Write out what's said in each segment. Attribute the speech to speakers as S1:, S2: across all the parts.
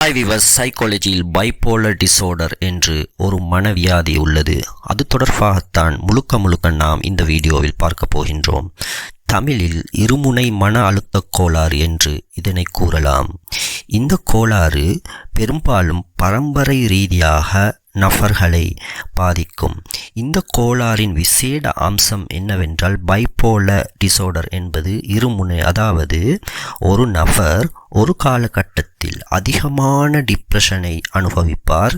S1: Hi விவஸ் சைக்காலஜியில் bipolar disorder என்று ஒரு மனவியாதி உள்ளது. அது தொடர்பாகத்தான் முழுக்க முழுக்க நாம் இந்த வீடியோவில் பார்க்க போகின்றோம். தமிழில் இருமுனை மன அழுத்தக் கோளாறு என்று இதனை கூறலாம். இந்த கோளாறு பெரும்பாலும் பரம்பரை ரீதியாக நபர்களை பாதிக்கும். இந்த கோளாறின் விசேட அம்சம் என்னவென்றால் பைப்போல டிசோர்டர் என்பது இருமுனை அதாவது ஒரு நபர் ஒரு காலகட்டத்தில் அதிகமான டிப்ரெஷனை அனுபவிப்பார்.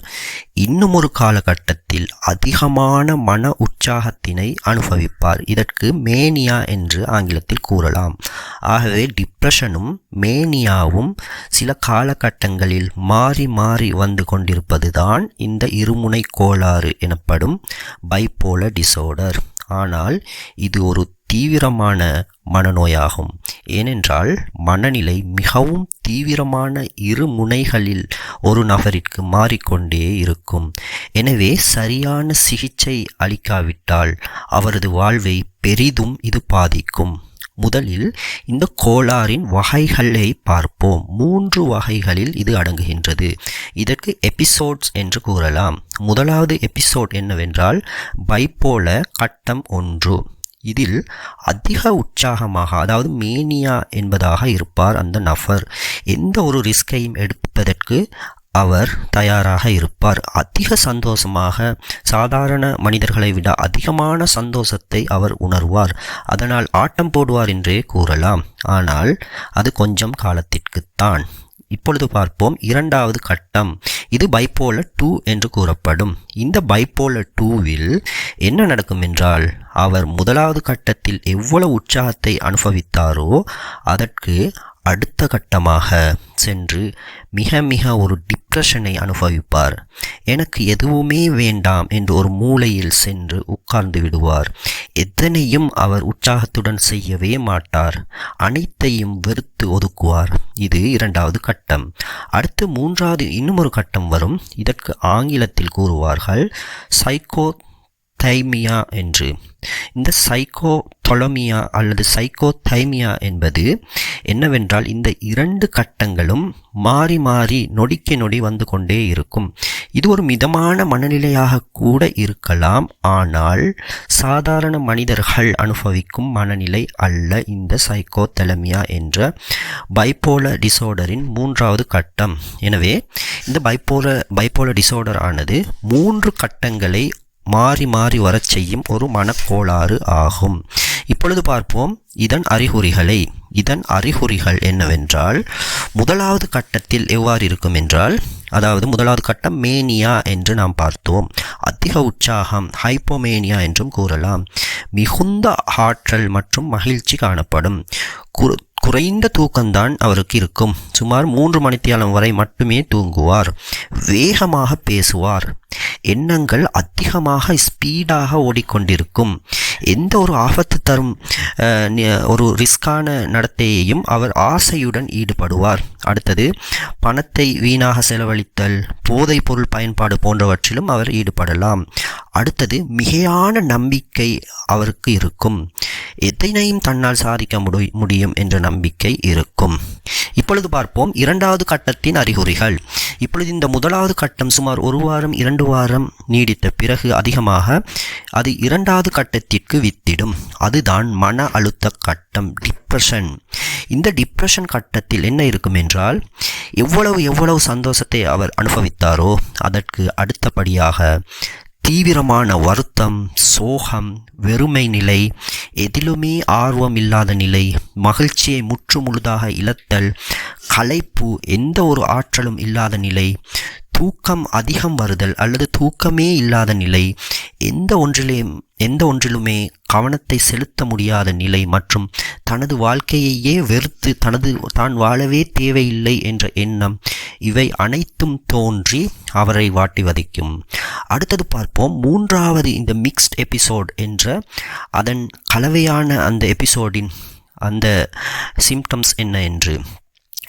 S1: இன்னும் ஒரு காலகட்டத்தில் அதிகமான மன உற்சாகத்தினை அனுபவிப்பார். இதற்கு மேனியா என்று ஆங்கிலத்தில் கூறலாம். ஆகவே டிப்ரெஷனும் மேனியாவும் சில காலகட்டங்களில் மாறி மாறி வந்து கொண்டிருப்பதுதான் இந்த இருமுனை கோளாறு எனப்படும் பைப்போல டிசோர்டர் ஆனால் இது ஒரு தீவிரமான மனநோயாகும். ஏனென்றால் மனநிலை மிகவும் தீவிரமான இரு முனைகளில் ஒரு நபரிற்கு மாறிக்கொண்டே இருக்கும். எனவே சரியான சிகிச்சை அளிக்காவிட்டால் அவரது வாழ்வை பெரிதும் இது பாதிக்கும். முதலில் இந்த கோளாறின் வகைகளை பார்ப்போம். மூன்று வகைகளில் இது அடங்குகின்றது. இதற்கு எபிசோட்ஸ் என்று கூறலாம். முதலாவது எபிசோட் என்னவென்றால் பைப்போல கட்டம் ஒன்று. இதில் அதிக உற்சாகமாக அதாவது மேனியா என்பதாக இருப்பார் அந்த நபர். எந்த ஒரு ரிஸ்கையும் எடுப்பதற்கு அவர் தயாராக இருப்பார். அதிக சந்தோஷமாக சாதாரண மனிதர்களை விட அதிகமான சந்தோஷத்தை அவர் உணர்வார். அதனால் ஆட்டம் போடுவார் என்றே கூறலாம். ஆனால் அது கொஞ்சம் காலத்திற்குத்தான். இப்பொழுது பார்ப்போம். இரண்டாவது கட்டம். இது பைப்போலர் டூ என்று கூறப்படும். இந்த பைப்போலர் டூவில் என்ன நடக்கும் என்றால் அவர் முதலாவது கட்டத்தில் எவ்வளவு உற்சாகத்தை அனுபவித்தாரோ அதற்கு அடுத்த கட்டமாக சென்று மிக மிக ஒரு டிப்ரெஷனை அனுபவிப்பார். எனக்கு எதுவுமே வேண்டாம் என்று ஒரு மூலையில் சென்று உட்கார்ந்து விடுவார். எத்தனையும் அவர் உற்சாகத்துடன் செய்யவே மாட்டார். அனைத்தையும் வெறுத்து ஒதுக்குவார். இது இரண்டாவது கட்டம். அடுத்து மூன்றாவது இன்னும் ஒரு கட்டம் வரும். இதற்கு ஆங்கிலத்தில் கூறுவார்கள் சைக்கோ தைமியா என்று. இந்த சைக்கோ தொலமியா அல்லது சைக்கோ தைமியா என்பது என்னவென்றால் இந்த இரண்டு கட்டங்களும் மாறி மாறி நொடிக்கு நொடி வந்து கொண்டே இருக்கும். இது ஒரு மிதமான மனநிலையாக கூட இருக்கலாம். ஆனால் சாதாரண மனிதர்கள் அனுபவிக்கும் மனநிலை அல்ல இந்த சைக்கோ தெலமியா என்ற பைப்போல டிசோர்டரின் மூன்றாவது கட்டம். எனவே இந்த பைப்போல பைப்போல டிசோர்டர் ஆனது மூன்று கட்டங்களை மாறி மாறி வரச் செய்யும் ஒரு மனக்கோளாறு ஆகும். இப்பொழுது பார்ப்போம் இதன் அறிகுறிகளை. இதன் அறிகுறிகள் என்னவென்றால் முதலாவது கட்டத்தில் எவ்வாறு இருக்கும் என்றால் அதாவது முதலாவது கட்டம் மேனியா என்று நாம் பார்த்தோம். அதிக உற்சாகம் ஹைப்போமேனியா என்றும் கூறலாம். மிகுந்த ஆற்றல் மற்றும் மகிழ்ச்சி காணப்படும். குறு குறைந்த தூக்கம்தான் அவருக்கு இருக்கும். சுமார் மூன்று மணித்தியாலம் வரை மட்டுமே தூங்குவார். வேகமாக பேசுவார். எண்ணங்கள் அதிகமாக ஸ்பீடாக ஓடிக்கொண்டிருக்கும். எந்த ஒரு ஆபத்து தரும் ஒரு ரிஸ்கான நடத்தையையும் அவர் ஆசையுடன் ஈடுபடுவார். அடுத்தது பணத்தை வீணாக செலவழித்தல் போதைப் பொருள் பயன்பாடு போன்றவற்றிலும் அவர் ஈடுபடலாம். அடுத்தது மிகையான நம்பிக்கை அவருக்கு இருக்கும். எத்தனையும் தன்னால் சாதிக்க முடி முடியும் என்ற நம்பிக்கை இருக்கும். இப்பொழுது பார்ப்போம் இரண்டாவது கட்டத்தின் அறிகுறிகள். இப்பொழுது இந்த முதலாவது கட்டம் சுமார் ஒரு வாரம் இரண்டு வாரம் நீடித்த பிறகு அதிகமாக அது இரண்டாவது கட்டத்திற்கு வித்திடும். அதுதான் மன அழுத்த கட்டம் டிப்ரெஷன் இந்த டிப்ரெஷன் கட்டத்தில் என்ன இருக்கும் என்றால் எவ்வளவு எவ்வளவு சந்தோஷத்தை அவர் அனுபவித்தாரோ அதற்கு அடுத்தபடியாக தீவிரமான வருத்தம் சோகம் வெறுமை நிலை எதிலுமே ஆர்வம் இல்லாத நிலை மகிழ்ச்சியை முற்று முழுதாக இழத்தல் களைப்பு எந்த ஒரு ஆற்றலும் இல்லாத நிலை தூக்கம் அதிகம் வருதல் அல்லது தூக்கமே இல்லாத நிலை எந்த ஒன்றிலே எந்த ஒன்றிலுமே கவனத்தை செலுத்த முடியாத நிலை மற்றும் தனது வாழ்க்கையையே வெறுத்து தனது தான் வாழவே தேவையில்லை என்ற எண்ணம் இவை அனைத்தும் தோன்றி அவரை வாட்டி வதைக்கும். அடுத்தது பார்ப்போம். மூன்றாவது இந்த மிக்ஸ்ட் எபிசோட் என்ற அதன் கலவையான அந்த எபிசோடின் அந்த சிம்டம்ஸ் என்ன என்று.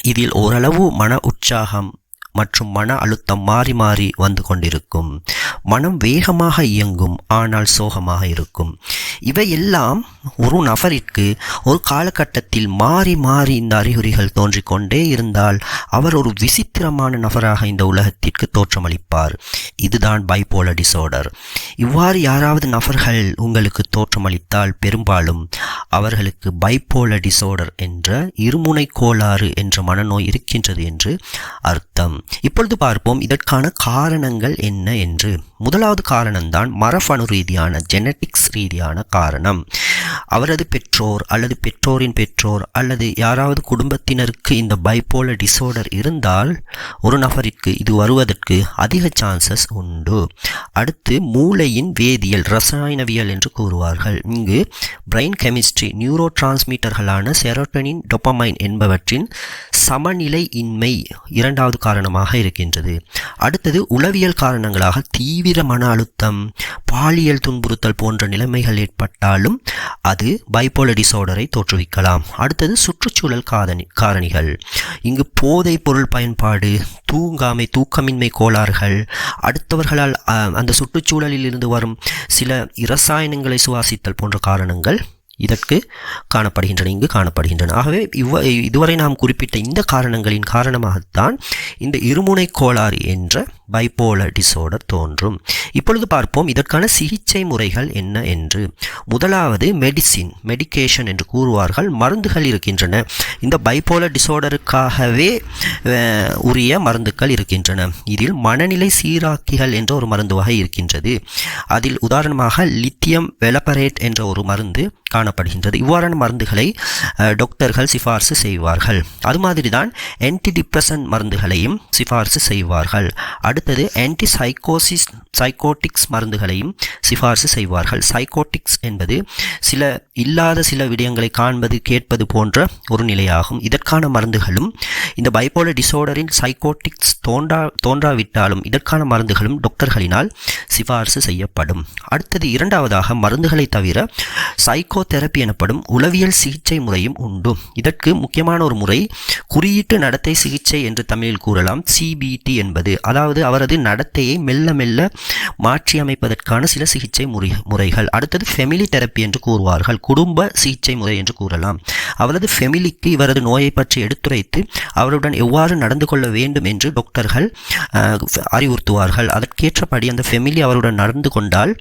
S1: இதில் ஓரளவு மன உற்சாகம் மற்றும் மன அழுத்தம் மாறி மாறி வந்து கொண்டிருக்கும். மனம் வேகமாக இயங்கும் ஆனால் சோகமாக இருக்கும். இவையெல்லாம் ஒரு நபரிற்கு ஒரு காலகட்டத்தில் மாறி மாறி இந்த அறிகுறிகள் தோன்றிக்கொண்டே இருந்தால் அவர் ஒரு விசித்திரமான நபராக இந்த உலகத்திற்கு தோற்றமளிப்பார். இதுதான் பைபோல டிசார்டர் இவ்வாறு யாராவது நபர்கள் உங்களுக்கு தோற்றமளித்தால் பெரும்பாலும் அவர்களுக்கு பைபோல டிசார்டர் என்ற இருமுனை கோளாறு என்ற மனநோய் இருக்கின்றது என்று அர்த்தம். இப்பொழுது பார்ப்போம் இதற்கான காரணங்கள் என்ன என்று. முதலாவது காரணம்தான் மரபணு ரீதியான ஜெனட்டிக்ஸ் ரீதியான காரணம். அவரது பெற்றோர் அல்லது பெற்றோரின் பெற்றோர் அல்லது யாராவது குடும்பத்தினருக்கு இந்த பைப்போல டிசோர்டர் இருந்தால் ஒரு நபருக்கு இது வருவதற்கு அதிக சான்சஸ் உண்டு. அடுத்து மூளையின் வேதியியல் ரசாயனவியல் என்று கூறுவார்கள். இங்கு பிரெயின் கெமிஸ்ட்ரி நியூரோ டிரான்ஸ்மீட்டர்களான செரோட்டனின் டொப்பமைன் என்பவற்றின் சமநிலை இன்மை இரண்டாவது காரணமாக இருக்கின்றது. அடுத்தது உளவியல் காரணங்களாக தீவிர மன அழுத்தம் பாலியல் துன்புறுத்தல் போன்ற நிலைமைகள் ஏற்பட்டாலும் அது பைப்போலர் டிசார்டரை தோற்றுவிக்கலாம். அடுத்தது சுற்றுச்சூழல் காரணி காரணிகள். இங்கு போதைப் பொருள் பயன்பாடு தூங்காமை தூக்கமின்மை கோளாறுகள் அடுத்தவர்களால் அந்த சுற்றுச்சூழலில் இருந்து வரும் சில இரசாயனங்களை சுவாசித்தல் போன்ற காரணங்கள் இதற்கு காணப்படுகின்றன இங்கு காணப்படுகின்றன. ஆகவே இவ்வ இதுவரை நாம் குறிப்பிட்ட இந்த காரணங்களின் காரணமாகத்தான் இந்த இருமுனை கோளாறு என்ற பைப்போலர் டிசோர்டர் தோன்றும். இப்பொழுது பார்ப்போம் இதற்கான சிகிச்சை முறைகள் என்ன என்று. முதலாவது மெடிசின் மெடிகேஷன் என்று கூறுவார்கள். மருந்துகள் இருக்கின்றன. இந்த பைப்போலர் டிசோர்டருக்காகவே உரிய மருந்துகள் இருக்கின்றன. இதில் மனநிலை சீராக்கிகள் என்ற ஒரு மருந்து வகை இருக்கின்றது. அதில் உதாரணமாக லித்தியம் வெலபரேட் என்ற ஒரு மருந்து காணப்படுகின்றது. இவ்வாறான மருந்துகளை டாக்டர்கள் சிபார்சு செய்வார்கள். அது மாதிரி தான் ஆன்டி டிப்ரெசன்ட் மருந்துகளையும் சிபார்சு செய்வார்கள். அடுத்தது ஆன்டி சைக்கோசிஸ் சைக்கோட்டிக்ஸ் மருந்துகளையும் சிபார்சு செய்வார்கள். சைக்கோட்டிக்ஸ் என்பது சில இல்லாத சில விடயங்களை காண்பது கேட்பது போன்ற ஒரு நிலையாகும். இதற்கான மருந்துகளும் இந்த பைப்போலர் டிசார்டரின் சைக்கோட்டிக்ஸ் தோன்றா தோன்றாவிட்டாலும் இதற்கான மருந்துகளும் டாக்டர்களினால் சிபார்சு செய்யப்படும். அடுத்தது இரண்டாவதாக மருந்துகளை தவிர சைக்கோ தெரப்பி எனப்படும் உளவியல் சிகிச்சை முறையும் உண்டு. இதற்கு முக்கியமான ஒரு முறை குறியீட்டு நடத்தை சிகிச்சை என்று தமிழில் கூறலாம். சிபிடி என்பது அதாவது அவரது நடத்தையை மெல்ல மெல்ல மாற்றியமைப்பதற்கான சில சிகிச்சை முறை முறைகள். அடுத்தது ஃபெமிலி தெரப்பி என்று கூறுவார்கள். குடும்ப சிகிச்சை முறை என்று கூறலாம். அவரது ஃபெமிலிக்கு இவரது நோயை பற்றி எடுத்துரைத்து அவருடன் எவ்வாறு நடந்து கொள்ள வேண்டும் என்று டாக்டர்கள் அறிவுறுத்துவார்கள். அதற்கேற்றபடி அந்த ஃபெமிலி அவருடன் நடந்து கொண்டால்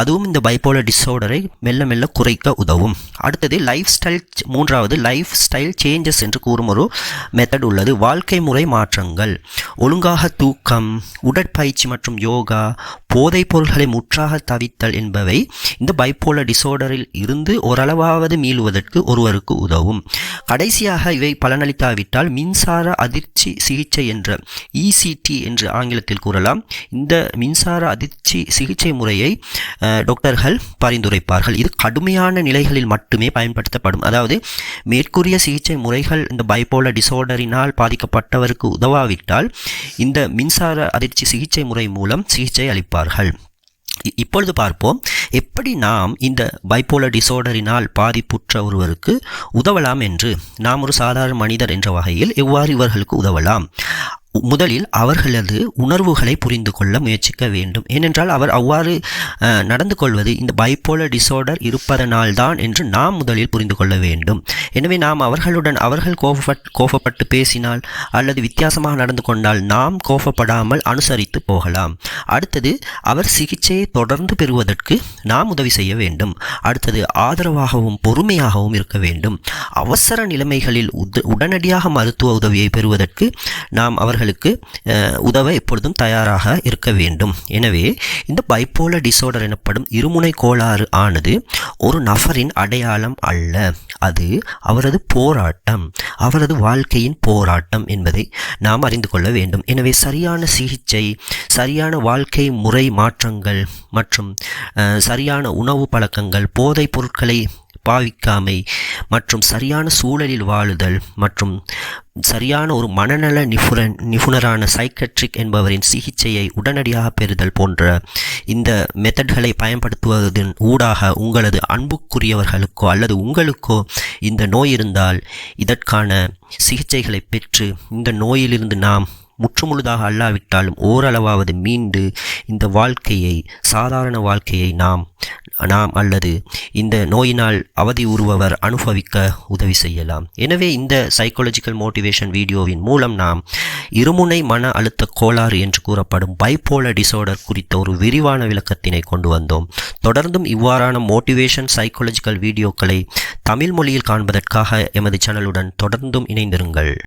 S1: அதுவும் இந்த பைப்போலர் டிஸார்டரை மெல்ல மெல்ல குறைக்க உதவும். அடுத்தது லைஃப் ஸ்டைல் மூன்றாவது லைஃப் ஸ்டைல் சேஞ்சஸ் என்று கூறும் ஒரு மெத்தட் உள்ளது. வாழ்க்கை முறை மாற்றங்கள். ஒழுங்காக தூக்கம் உடற்பயிற்சி மற்றும் யோகா போதைப் பொருள்களை முற்றாக தவித்தல் என்பவை இந்த பைப்போலர் டிஸார்டரில் இருந்து ஓரளவாவது மீளுவதற்கு ஒருவருக்கு உதவும். கடைசியாக இவை பலனளிக்காவிட்டால் மின்சார அதிர்ச்சி சிகிச்சை என்ற இசிடி என்று ஆங்கிலத்தில் கூறலாம். இந்த மின்சார அதிர்ச்சி சிகிச்சை முறையை டாக்டர்கள் பரிந்துரைப்பார்கள். இது கடுமையான நிலைகளில் மட்டுமே பயன்படுத்தப்படும். அதாவது மேற்கூறிய சிகிச்சை முறைகள் இந்த பைப்போலர் டிஸார்டரினால் பாதிக்கப்பட்டவருக்கு உதவாவிட்டால் இந்த மின்சார அதிர்ச்சி சிகிச்சை முறை மூலம் சிகிச்சை அளிப்பார் கொள்வார்கள் இப்பொழுது பார்ப்போம். எப்படி நாம் இந்த பைப்போலர் டிஸார்டரினால் பாதிப்புற்ற ஒருவருக்கு உதவலாம் என்று? நாம் ஒரு சாதாரண மனிதர் என்ற வகையில் எவ்வாறு இவர்களுக்கு உதவலாம்? முதலில் அவர்களது உணர்வுகளை புரிந்து கொள்ள முயற்சிக்க வேண்டும். ஏனென்றால் அவர் அவ்வாறு நடந்து கொள்வது இந்த பைப்போலர் டிசார்டர் இருப்பதனால்தான் என்று நாம் முதலில் புரிந்து கொள்ள வேண்டும். எனவே நாம் அவர்களுடன் அவர்கள் கோபப்பட் கோபப்பட்டு பேசினால் அல்லது வித்தியாசமாக நடந்து கொண்டால் நாம் கோபப்படாமல் அனுசரித்து போகலாம். அடுத்தது அவர் சிகிச்சையை தொடர்ந்து பெறுவதற்கு நாம் உதவி செய்ய வேண்டும். அடுத்தது ஆதரவாகவும் பொறுமையாகவும் இருக்க வேண்டும். அவசர நிலைமைகளில் உத- உடனடியாக மருத்துவ உதவியை பெறுவதற்கு நாம் அவர்களுக்கு உதவ எப்பொழுதும் தயாராக இருக்க வேண்டும். எனவே இந்த பைப்போல டிஸார்டர் எனப்படும் இருமுனை கோளாறு ஆனது ஒரு நபரின் அடையாளம் அல்ல. அது அவரது போராட்டம் அவரது வாழ்க்கையின் போராட்டம் என்பதை நாம் அறிந்து கொள்ள வேண்டும். எனவே சரியான சிகிச்சை சரியான வாழ்க்கை முறை மாற்றங்கள் மற்றும் சரியான உணவு பழக்கங்கள் போதைப் பொருட்களை பாவிக்காமை மற்றும் சரியான சூழலில் வாழுதல் மற்றும் சரியான ஒரு மனநல நிபுணன் நிபுணரான சைக்கட்ரிக் என்பவரின் சிகிச்சையை உடனடியாக பெறுதல் போன்ற இந்த மெத்தட்களை பயன்படுத்துவதன் ஊடாக உங்களது அன்புக்குரியவர்களுக்கோ அல்லது உங்களுக்கோ இந்த நோய் இருந்தால் இதற்கான சிகிச்சைகளை பெற்று இந்த நோயிலிருந்து நாம் முற்றுமுழுதாக அல்லாவிட்டாலும் ஓரளவாவது மீண்டு இந்த வாழ்க்கையை சாதாரண வாழ்க்கையை நாம் நாம் அல்லது இந்த நோயினால் அவதி உறுபவர் அனுபவிக்க உதவி செய்யலாம். எனவே இந்த சைக்காலஜிக்கல் மோட்டிவேஷன் வீடியோவின் மூலம் நாம் இருமுனை மன அழுத்த கோளாறு என்று கூறப்படும் பைப்போல டிசார்டர் குறித்த ஒரு விரிவான விளக்கத்தினை கொண்டு வந்தோம். தொடர்ந்தும் இவ்வாறான மோட்டிவேஷன் சைக்காலஜிக்கல் வீடியோக்களை தமிழ் மொழியில் காண்பதற்காக எமது சேனலுடன் தொடர்ந்தும் இணைந்திருங்கள்.